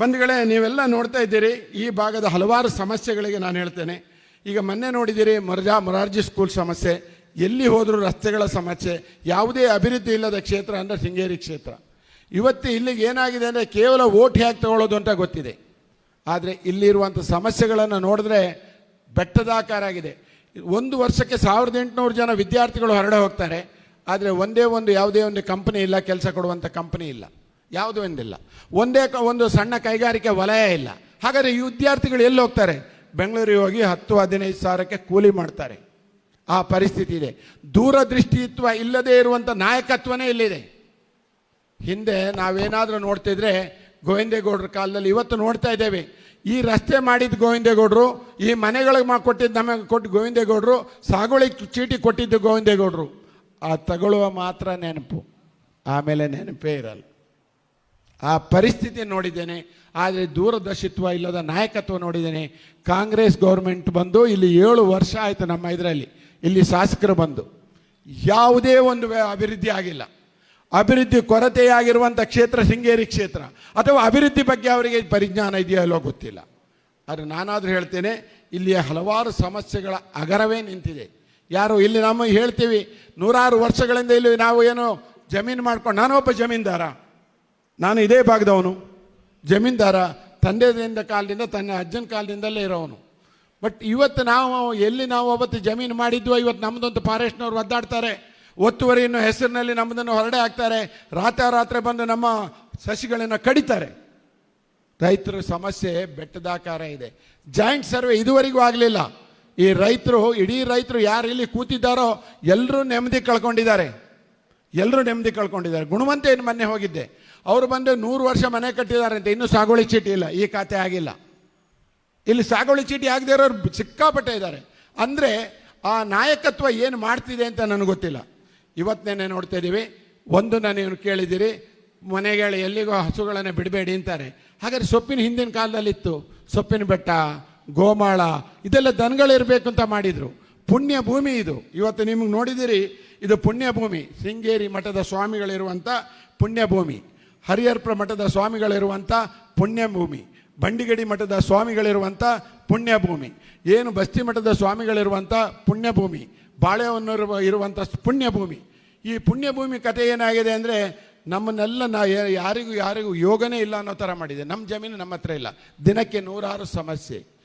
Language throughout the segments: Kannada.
ಬಂಧುಗಳೇ, ನೀವೆಲ್ಲ ನೋಡ್ತಾ ಇದ್ದೀರಿ, ಈ ಭಾಗದ ಹಲವಾರು ಸಮಸ್ಯೆಗಳಿಗೆ ನಾನು ಹೇಳ್ತೇನೆ. ಈಗ ಮೊನ್ನೆ ನೋಡಿದ್ದೀರಿ ಮೊರಜಾ ಮೊರಾರ್ಜಿ ಸ್ಕೂಲ್ ಸಮಸ್ಯೆ, ಎಲ್ಲಿ ಹೋದರೂ ರಸ್ತೆಗಳ ಸಮಸ್ಯೆ, ಯಾವುದೇ ಅಭಿವೃದ್ಧಿ ಇಲ್ಲದ ಕ್ಷೇತ್ರ ಅಂದರೆ ಶೃಂಗೇರಿ ಕ್ಷೇತ್ರ. ಇವತ್ತು ಇಲ್ಲಿಗೆ ಏನಾಗಿದೆ ಅಂದರೆ ಕೇವಲ ಓಟ್ ಹೇಗೆ ತಗೊಳ್ಳೋದು ಅಂತ ಗೊತ್ತಿದೆ. ಆದರೆ ಇಲ್ಲಿರುವಂಥ ಸಮಸ್ಯೆಗಳನ್ನು ನೋಡಿದ್ರೆ ಬೆಟ್ಟದಾಕಾರ ಆಗಿದೆ. ಒಂದು ವರ್ಷಕ್ಕೆ ಸಾವಿರದ ಎಂಟುನೂರು ಜನ ವಿದ್ಯಾರ್ಥಿಗಳು ಹೊರಡೆ ಹೋಗ್ತಾರೆ ಆದರೆ ಒಂದೇ ಒಂದು ಯಾವುದೇ ಒಂದು ಕಂಪನಿ ಇಲ್ಲ, ಕೆಲಸ ಕೊಡುವಂಥ ಕಂಪನಿ ಇಲ್ಲ. ಯಾವುದೂ ಎಂದಿಲ್ಲ. ಒಂದೇ ಒಂದು ಸಣ್ಣ ಕೈಗಾರಿಕೆ ವಲಯ ಇಲ್ಲ. ಹಾಗಾದರೆ ಈ ವಿದ್ಯಾರ್ಥಿಗಳು ಎಲ್ಲಿ ಹೋಗ್ತಾರೆ? ಬೆಂಗಳೂರಿಗೆ ಹೋಗಿ ಹತ್ತು, ಹದಿನೈದು ಸಾವಿರಕ್ಕೆ ಕೂಲಿ ಮಾಡ್ತಾರೆ. ಆ ಪರಿಸ್ಥಿತಿ ಇದೆ. ದೂರದೃಷ್ಟಿತ್ವ ಇಲ್ಲದೇ ಇರುವಂಥ ನಾಯಕತ್ವನೇ ಇಲ್ಲಿದೆ. ಹಿಂದೆ ನಾವೇನಾದರೂ ನೋಡ್ತಿದ್ರೆ ಗೋವಿಂದೇಗೌಡರ ಕಾಲದಲ್ಲಿ ಇವತ್ತು ನೋಡ್ತಾ ಇದ್ದೇವೆ. ಈ ರಸ್ತೆ ಮಾಡಿದ ಗೋವಿಂದೇಗೌಡರು, ಈ ಮನೆಗಳಿಗೆ ಮಾ ಕೊಟ್ಟಿದ್ದು ನಮಗೆ ಕೊಟ್ಟು ಗೋವಿಂದೇಗೌಡರು ಸಾಗುವಳಿ ಚೀಟಿ ಕೊಟ್ಟಿದ್ದು ಗೋವಿಂದೇಗೌಡರು. ಆ ತಗೊಳ್ಳುವ ಮಾತ್ರ ನೆನಪು. ಆಮೇಲೆ ನೆನಪೇ ಇರಲ್ಲ. ಆ ಪರಿಸ್ಥಿತಿ ನೋಡಿದ್ದೇನೆ, ಆದರೆ ದೂರದರ್ಶಿತ್ವ ಇಲ್ಲದ ನಾಯಕತ್ವ ನೋಡಿದ್ದೇನೆ. ಕಾಂಗ್ರೆಸ್ ಗೌರ್ಮೆಂಟ್ ಬಂದು ಇಲ್ಲಿ ಏಳು ವರ್ಷ ಆಯಿತು ನಮ್ಮ ಇದರಲ್ಲಿ. ಇಲ್ಲಿ ಶಾಸಕರು ಬಂದು. ಯಾವುದೇ ಒಂದು ಅಭಿವೃದ್ಧಿ ಆಗಿಲ್ಲ. ಅಭಿವೃದ್ಧಿ ಕೊರತೆಯಾಗಿರುವಂಥ ಕ್ಷೇತ್ರ ಶೃಂಗೇರಿ ಕ್ಷೇತ್ರ. ಅಥವಾ ಅಭಿವೃದ್ಧಿ ಬಗ್ಗೆ ಅವರಿಗೆ ಪರಿಜ್ಞಾನ ಇದೆಯೋ ಇಲ್ಲೋ ಗೊತ್ತಿಲ್ಲ. ಆದರೆ ನಾನಾದರೂ ಹೇಳ್ತೇನೆ, ಇಲ್ಲಿಯ ಹಲವಾರು ಸಮಸ್ಯೆಗಳ ಅಗರವೇ ನಿಂತಿದೆ. ಯಾರು ಇಲ್ಲಿ ನಮ್ಮ ಹೇಳ್ತೀವಿ, ನೂರಾರು ವರ್ಷಗಳಿಂದ ಇಲ್ಲಿ ನಾವು ಏನು ಜಮೀನು ಮಾಡ್ಕೊಂಡು, ನಾನೊಬ್ಬ ಜಮೀನ್ದಾರ. ನಾನು ಇದೇ ಭಾಗದವನು. ಜಮೀನ್ದಾರ ತಂದೆಯಿಂದ ಕಾಲದಿಂದ ತನ್ನ ಅಜ್ಜನ ಕಾಲದಿಂದಲೇ ಇರೋವನು. ಬಟ್ ಇವತ್ತು ನಾವು, ಎಲ್ಲಿ ನಾವು ಅವತ್ತು ಜಮೀನು ಮಾಡಿದ್ವೋ, ಇವತ್ತು ನಮ್ಮದೊಂದು ಫಾರೆಸ್ಟ್ನವ್ರು ಒದ್ದಾಡ್ತಾರೆ. ಒತ್ತುವರಿಯನ್ನು ಹೆಸರಿನಲ್ಲಿ ನಮ್ಮದನ್ನು ಹೊರಡೆ ಹಾಕ್ತಾರೆ. ರಾತ್ರಿ ಬಂದು ನಮ್ಮ ಸಸಿಗಳನ್ನು ಕಡಿತಾರೆ. ರೈತರ ಸಮಸ್ಯೆ ಬೆಟ್ಟದಾಕಾರ ಇದೆ. ಜಾಯಿಂಟ್ ಸರ್ವೆ ಇದುವರೆಗೂ ಆಗಲಿಲ್ಲ. ಈ ರೈತರು, ಇಡೀ ರೈತರು ಯಾರು ಇಲ್ಲಿ ಕೂತಿದ್ದಾರೋ ಎಲ್ಲರೂ ನೆಮ್ಮದಿ ಕಳ್ಕೊಂಡಿದ್ದಾರೆ. ಎಲ್ಲರೂ ನೆಮ್ಮದಿ ಕಳ್ಕೊಂಡಿದ್ದಾರೆ. ಗುಣವಂತ ಏನು ಮೊನ್ನೆ ಹೋಗಿದ್ದೆ. ಅವರು ಬಂದು ನೂರು ವರ್ಷ ಮನೆ ಕಟ್ಟಿದ್ದಾರೆ ಅಂತ, ಇನ್ನೂ ಸಾಗುವಳಿ ಚೀಟಿ ಇಲ್ಲ, ಈ ಖಾತೆ ಆಗಿಲ್ಲ. ಇಲ್ಲಿ ಸಾಗುವಳಿ ಚೀಟಿ ಆಗದೆ ಇರೋರು ಸಿಕ್ಕಾಪಟ್ಟೆ ಇದ್ದಾರೆ. ಅಂದರೆ ಆ ನಾಯಕತ್ವ ಏನು ಮಾಡ್ತಿದೆ ಅಂತ ನನಗೆ ಗೊತ್ತಿಲ್ಲ. ಇವತ್ತೇನೆ ನೋಡ್ತಾ ಇದ್ದೀವಿ. ಒಂದು ನಾನು ಕೇಳಿದ್ದೀರಿ ಮನೆಗಳು ಎಲ್ಲಿಗೋ ಹಸುಗಳನ್ನು ಬಿಡಬೇಡಿ ಅಂತಾರೆ. ಹಾಗಾದ್ರೆ ಸೊಪ್ಪಿನ ಹಿಂದಿನ ಕಾಲದಲ್ಲಿತ್ತು. ಸೊಪ್ಪಿನ ಬೆಟ್ಟ, ಗೋಮಾಳ, ಇದೆಲ್ಲ ದನಗಳಿರಬೇಕು ಅಂತ ಮಾಡಿದರು. ಪುಣ್ಯ ಭೂಮಿ ಇದು. ಇವತ್ತು ನಿಮಗೆ ನೋಡಿದಿರಿ, ಇದು ಪುಣ್ಯ ಭೂಮಿ. ಶೃಂಗೇರಿ ಮಠದ ಸ್ವಾಮಿಗಳಿರುವಂಥ ಪುಣ್ಯ ಭೂಮಿ. ಹರಿಹರ್ಪ್ರ ಮಠದ ಸ್ವಾಮಿಗಳಿರುವಂಥ ಪುಣ್ಯ ಭೂಮಿ. ಬಂಡಿಗಡಿ ಮಠದ ಸ್ವಾಮಿಗಳಿರುವಂಥ ಪುಣ್ಯ ಭೂಮಿ. ಏನು ಬಸ್ತಿ ಮಠದ ಸ್ವಾಮಿಗಳಿರುವಂಥ ಪುಣ್ಯ ಭೂಮಿ. ಬಾಳೆಹೊನ್ನೂರು ಇರುವಂಥ ಪುಣ್ಯ ಭೂಮಿ. ಈ ಪುಣ್ಯ ಭೂಮಿ ಕಥೆ ಏನಾಗಿದೆ ಅಂದರೆ, ನಮ್ಮನ್ನೆಲ್ಲ ನಾ ಯಾರಿಗೂ ಯಾರಿಗೂ ಯೋಗನೇ ಇಲ್ಲ ಅನ್ನೋ ಥರ ಮಾಡಿದೆ. ನಮ್ಮ ಜಮೀನು ನಮ್ಮ ಹತ್ರ ಇಲ್ಲ. ದಿನಕ್ಕೆ ನೂರಾರು ಸಮಸ್ಯೆ.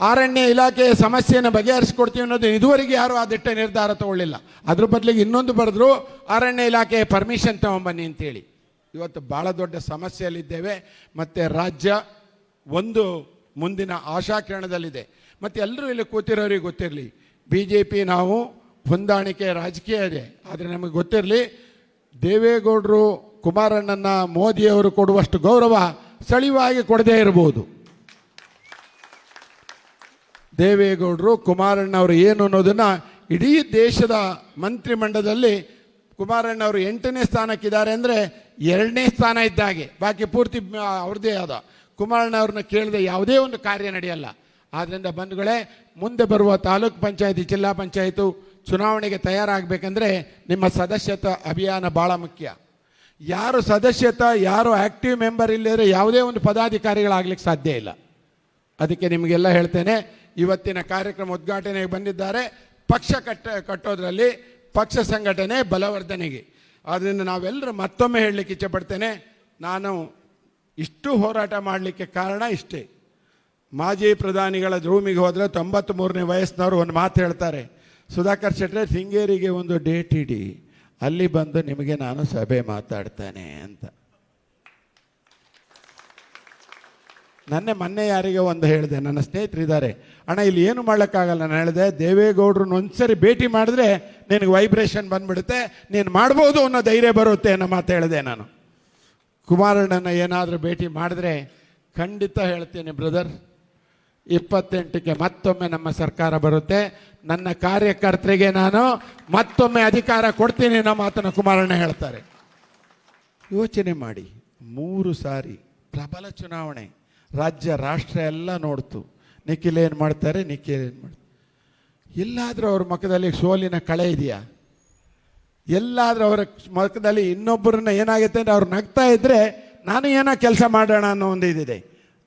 ಅರಣ್ಯ ಇಲಾಖೆಯ ಸಮಸ್ಯೆಯನ್ನು ಬಗೆಹರಿಸ್ಕೊಡ್ತೀವಿ ಅನ್ನೋದು ಇದುವರೆಗೆ ಯಾರು ಆ ದಿಟ್ಟ ನಿರ್ಧಾರ ತಗೊಳ್ಳಿಲ್ಲ. ಅದ್ರ ಬದಲಿಗೆ ಇನ್ನೊಂದು ಬರೆದ್ರು ಅರಣ್ಯ ಇಲಾಖೆಯ ಪರ್ಮಿಷನ್ ತಗೊಂಬನ್ನಿ ಅಂತೇಳಿ. ಇವತ್ತು ಭಾಳ ದೊಡ್ಡ ಸಮಸ್ಯೆಯಲ್ಲಿದ್ದೇವೆ. ಮತ್ತು ರಾಜ್ಯ ಒಂದು ಮುಂದಿನ ಆಶಾಕಿರಣದಲ್ಲಿದೆ. ಮತ್ತು ಎಲ್ಲರೂ ಇಲ್ಲಿ ಕೂತಿರೋರಿಗೆ ಗೊತ್ತಿರಲಿ. ಬಿ ಜೆ ಪಿ ನಾವು ಹೊಂದಾಣಿಕೆ ರಾಜಕೀಯ ಇದೆ. ಆದರೆ ನಮಗೆ ಗೊತ್ತಿರಲಿ, ದೇವೇಗೌಡರು ಕುಮಾರಣ್ಣನ ಮೋದಿಯವರು ಕೊಡುವಷ್ಟು ಗೌರವ ಸಳಿವಾಗಿ ಕೊಡದೇ ಇರಬಹುದು. ದೇವೇಗೌಡರು, ಕುಮಾರಣ್ಣವರು ಏನು ಅನ್ನೋದನ್ನು ಇಡೀ ದೇಶದ ಮಂತ್ರಿಮಂಡಲದಲ್ಲಿ ಕುಮಾರಣ್ಣವರು ಎಂಟನೇ ಸ್ಥಾನಕ್ಕಿದ್ದಾರೆ ಅಂದರೆ ಎರಡನೇ ಸ್ಥಾನ ಇದ್ದಾಗೆ ಬಾಕಿ ಪೂರ್ತಿ ಅವ್ರದ್ದೇ ಆದ. ಕುಮಾರಣ್ಣವ್ರನ್ನ ಕೇಳಿದೆ ಯಾವುದೇ ಒಂದು ಕಾರ್ಯ ನಡೆಯಲ್ಲ. ಆದ್ದರಿಂದ ಬಂಧುಗಳೇ, ಮುಂದೆ ಬರುವ ತಾಲೂಕ್ ಪಂಚಾಯತಿ, ಜಿಲ್ಲಾ ಪಂಚಾಯತು ಚುನಾವಣೆಗೆ ತಯಾರಾಗಬೇಕಂದ್ರೆ ನಿಮ್ಮ ಸದಸ್ಯತ್ವ ಅಭಿಯಾನ ಭಾಳ ಮುಖ್ಯ. ಯಾರು ಸದಸ್ಯತ ಯಾರು ಆ್ಯಕ್ಟಿವ್ ಮೆಂಬರ್ ಇಲ್ಲದ್ರೆ ಯಾವುದೇ ಒಂದು ಪದಾಧಿಕಾರಿಗಳಾಗಲಿಕ್ಕೆ ಸಾಧ್ಯ ಇಲ್ಲ. ಅದಕ್ಕೆ ನಿಮಗೆಲ್ಲ ಹೇಳ್ತೇನೆ ಇವತ್ತಿನ ಕಾರ್ಯಕ್ರಮ ಉದ್ಘಾಟನೆಗೆ ಬಂದಿದ್ದಾರೆ. ಪಕ್ಷ ಕಟ್ಟ, ಕಟ್ಟೋದ್ರಲ್ಲಿ ಪಕ್ಷ ಸಂಘಟನೆ ಬಲವರ್ಧನೆಗೆ. ಆದ್ದರಿಂದ ನಾವೆಲ್ಲರೂ ಮತ್ತೊಮ್ಮೆ ಹೇಳಲಿಕ್ಕೆ ಇಚ್ಛೆಪಡ್ತೇನೆ ನಾನು ಇಷ್ಟು ಹೋರಾಟ ಮಾಡಲಿಕ್ಕೆ ಕಾರಣ ಇಷ್ಟೇ. ಮಾಜಿ ಪ್ರಧಾನಿಗಳ ರೂಮಿಗೆ ಹೋದರೆ ತೊಂಬತ್ತ್ಮೂರನೇ ವಯಸ್ಸಿನವರು ಒಂದು ಮಾತು ಹೇಳ್ತಾರೆ. ಸುಧಾಕರ್ ಶೆಟ್ಟರೆ ಶೃಂಗೇರಿಗೆ ಒಂದು ಡೇಟ್ ಇಡಿ. ಅಲ್ಲಿ ಬಂದು ನಿಮಗೆ ನಾನು ಸಭೆ ಮಾತಾಡ್ತೇನೆ ಅಂತ. ನನ್ನೆ ಮೊನ್ನೆ ಯಾರಿಗೆ ಒಂದು ಹೇಳಿದೆ, ನನ್ನ ಸ್ನೇಹಿತರಿದ್ದಾರೆ. ಅಣ್ಣ, ಇಲ್ಲಿ ಏನು ಮಾಡೋಕ್ಕಾಗಲ್ಲ ನಾನು ಹೇಳಿದೆ, ದೇವೇಗೌಡ್ರನ್ನ ಒಂದ್ಸರಿ ಭೇಟಿ ಮಾಡಿದ್ರೆ ನಿನಗೆ ವೈಬ್ರೇಷನ್ ಬಂದ್ಬಿಡುತ್ತೆ, ನೀನು ಮಾಡ್ಬೋದು ಅನ್ನೋ ಧೈರ್ಯ ಬರುತ್ತೆ ಅನ್ನೋ ಮಾತು ಹೇಳಿದೆ ನಾನು. ಕುಮಾರಣ್ಣನ ಏನಾದರೂ ಭೇಟಿ ಮಾಡಿದ್ರೆ ಖಂಡಿತ ಹೇಳ್ತೀನಿ ಬ್ರದರ್ ಇಪ್ಪತ್ತೆಂಟಕ್ಕೆ ಮತ್ತೊಮ್ಮೆ ನಮ್ಮ ಸರ್ಕಾರ ಬರುತ್ತೆ. ನನ್ನ ಕಾರ್ಯಕರ್ತರಿಗೆ ನಾನು ಮತ್ತೊಮ್ಮೆ ಅಧಿಕಾರ ಕೊಡ್ತೀನಿ ಅನ್ನೋ ಮಾತನ್ನು ಕುಮಾರಣ್ಣ ಹೇಳ್ತಾರೆ. ಯೋಚನೆ ಮಾಡಿ, ಮೂರು ಸಾರಿ ಪ್ರಬಲ ಚುನಾವಣೆ. ರಾಜ್ಯ, ರಾಷ್ಟ್ರ ಎಲ್ಲ ನೋಡ್ತು. ನಿಖಿಲ್ ಏನು ಮಾಡ್ತಾರೆ? ನಿಖಿಲ್ ಏನು ಮಾಡ್ತಾರೆ? ಎಲ್ಲಾದರೂ ಅವ್ರ ಮುಖದಲ್ಲಿ ಸೋಲಿನ ಕಳೆ ಇದೆಯಾ? ಎಲ್ಲಾದರೂ ಅವರ ಮುಖದಲ್ಲಿ ಇನ್ನೊಬ್ಬರನ್ನ ಏನಾಗುತ್ತೆ ಅಂದರೆ ಅವ್ರು ನಗ್ತಾ ಇದ್ದರೆ ನಾನು ಏನೋ ಕೆಲಸ ಮಾಡೋಣ ಅನ್ನೋ ಒಂದು ಇದಿದೆ.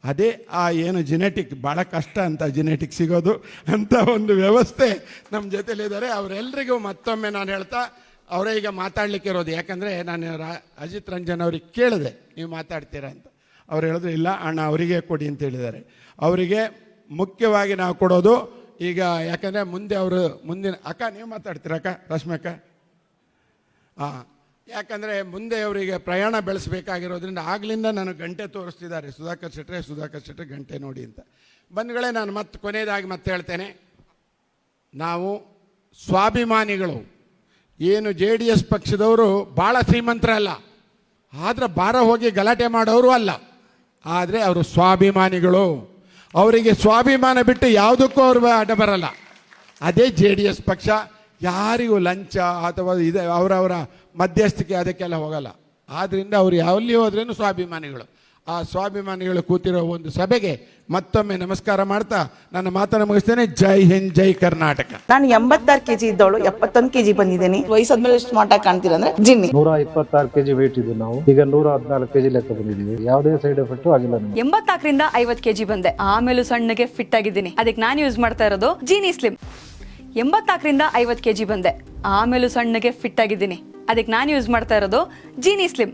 ಅದೇ ಆ ಏನು ಜಿನೆಟಿಕ್ ಭಾಳ ಕಷ್ಟ ಅಂತ ಜಿನೆಟಿಕ್ ಸಿಗೋದು ಅಂತ ಒಂದು ವ್ಯವಸ್ಥೆ ನಮ್ಮ ಜೊತೆಲಿದ್ದಾರೆ. ಅವರೆಲ್ಲರಿಗೂ ಮತ್ತೊಮ್ಮೆ ನಾನು ಹೇಳ್ತಾ, ಅವರೇ ಈಗ ಮಾತಾಡ್ಲಿಕ್ಕೆ ಇರೋದು. ಯಾಕಂದರೆ ನಾನು ರಾ, ಅಜಿತ್ ರಂಜನ್ ಅವ್ರಿಗೆ ಕೇಳಿದೆ, ನೀವು ಮಾತಾಡ್ತೀರಾ ಅಂತ. ಅವ್ರು ಹೇಳಿದ್ರು, ಇಲ್ಲ ಅಣ್ಣ, ಅವರಿಗೆ ಕೊಡಿ ಅಂತ ಹೇಳಿದ್ದಾರೆ. ಅವರಿಗೆ ಮುಖ್ಯವಾಗಿ ನಾವು ಕೊಡೋದು ಈಗ ಯಾಕಂದರೆ ಮುಂದೆ ಅವರು ಮುಂದಿನ, ಅಕ್ಕ, ನೀವು ಮಾತಾಡ್ತೀರ ಅಕ್ಕ, ರಶ್ಮಿ ಅಕ್ಕ? ಹಾಂ ಯಾಕಂದರೆ ಮುಂದೆ ಅವರಿಗೆ ಪ್ರಯಾಣ ಬೆಳೆಸಬೇಕಾಗಿರೋದ್ರಿಂದ ಆಗಲಿಂದ ನಾನು ಗಂಟೆ ತೋರಿಸ್ತಿದ್ದಾರೆ, ಸುಧಾಕರ್ ಶೆಟ್ರೆ ಸುಧಾಕರ್ ಶೆಟ್ರೆ ಗಂಟೆ ನೋಡಿ ಅಂತ. ಬಂದ್ಗಳೇ ನಾನು ಮತ್ತೆ ಕೊನೆಯದಾಗಿ ಮತ್ತೆ ಹೇಳ್ತೇನೆ. ನಾವು ಸ್ವಾಭಿಮಾನಿಗಳು. ಏನು ಜೆ ಡಿ ಎಸ್ ಪಕ್ಷದವರು ಭಾಳ ಶ್ರೀಮಂತರಲ್ಲ, ಆದ್ರೆ ಬಾರ ಹೋಗಿ ಗಲಾಟೆ ಮಾಡೋರು ಅಲ್ಲ. ಆದರೆ ಅವರು ಸ್ವಾಭಿಮಾನಿಗಳು. ಅವರಿಗೆ ಸ್ವಾಭಿಮಾನ ಬಿಟ್ಟು ಯಾವುದಕ್ಕೂ ಅವರು ಅಡ್ಡ ಬರಲ್ಲ. ಅದೇ ಜೆ ಡಿ ಎಸ್ ಪಕ್ಷ. ಯಾರಿಗೂ ಲಂಚ ಅಥವಾ ಇದೆ, ಅವರವರ ಮಧ್ಯಸ್ಥಿಕೆ ಅದಕ್ಕೆಲ್ಲ ಹೋಗಲ್ಲ. ಆದ್ದರಿಂದ ಅವರು ಎಲ್ಲಿ ಹೋದ್ರೇನು ಸ್ವಾಭಿಮಾನಿಗಳು. ಆ ಸ್ವಾಭಿಮಾನಿಗಳು ಕೂತಿರೋ ಒಂದು ಸಭೆಗೆ ಮತ್ತೊಮ್ಮೆ ನಮಸ್ಕಾರ ಮಾಡ್ತಾ ನನ್ನ ಮಾತನ್ನು ಮುಗಿಸ್ತೇನೆ. ಜೈ ಹಿಂದ್ ಜೈ ಕರ್ನಾಟಕ. ನಾನು ಎಂಬತ್ತಾರು ಕೆಜಿ ಇದ್ದವಳು ಎಪ್ಪತ್ತೊಂದು ಕೆಜಿ ಬಂದಿದ್ದೀನಿ. ವಯಸ್ಸಾದ್ಮೇಲೆ ಎಷ್ಟು ಮಾಟ ಕಾಣ್ತೀರ ಅಂದ್ರೆ ಜಿನ್ನಿ. ನೂರ ಇಪ್ಪತ್ತಾರು ಕೆಜಿ ವೇಟ್ ಇದ್ದು ನಾವು. ಈಗ ನೂರ ಹದಿನಾಲ್ಕು ಕೆಜಿ ಲೆಕ್ಕ ಬಂದಿದ್ದೀವಿ. ಯಾವುದೇ ಸೈಡ್ ಎಫೆಕ್ಟ್ ಆಗಿಲ್ಲ ಎಂಬತ್ತಾಕರಿಂದ ಎಂಬತ್ನಾಲ್ಕರಿಂದ ಐವತ್ ಕೆಜಿ ಬಂದೆ. ಆಮೇಲೂ ಸಣ್ಣಗೆ ಫಿಟ್ ಆಗಿದ್ದೀನಿ. ಅದಕ್ಕೆ ನಾನು ಯೂಸ್ ಮಾಡ್ತಾ ಇರೋದು ಜೀನಿ ಸ್ಲಿಮ್ ಎಂಬತ್ತಾಕರಿಂದ ಐವತ್ತು ಕೆಜಿ ಬಂದೆ. ಆಮೇಲೂ ಸಣ್ಣಗೆ ಫಿಟ್ ಆಗಿದ್ದೀನಿ. ಅದಕ್ಕೆ ನಾನು ಯೂಸ್ ಮಾಡ್ತಾ ಇರೋದು ಜೀನಿ ಸ್ಲಿಮ್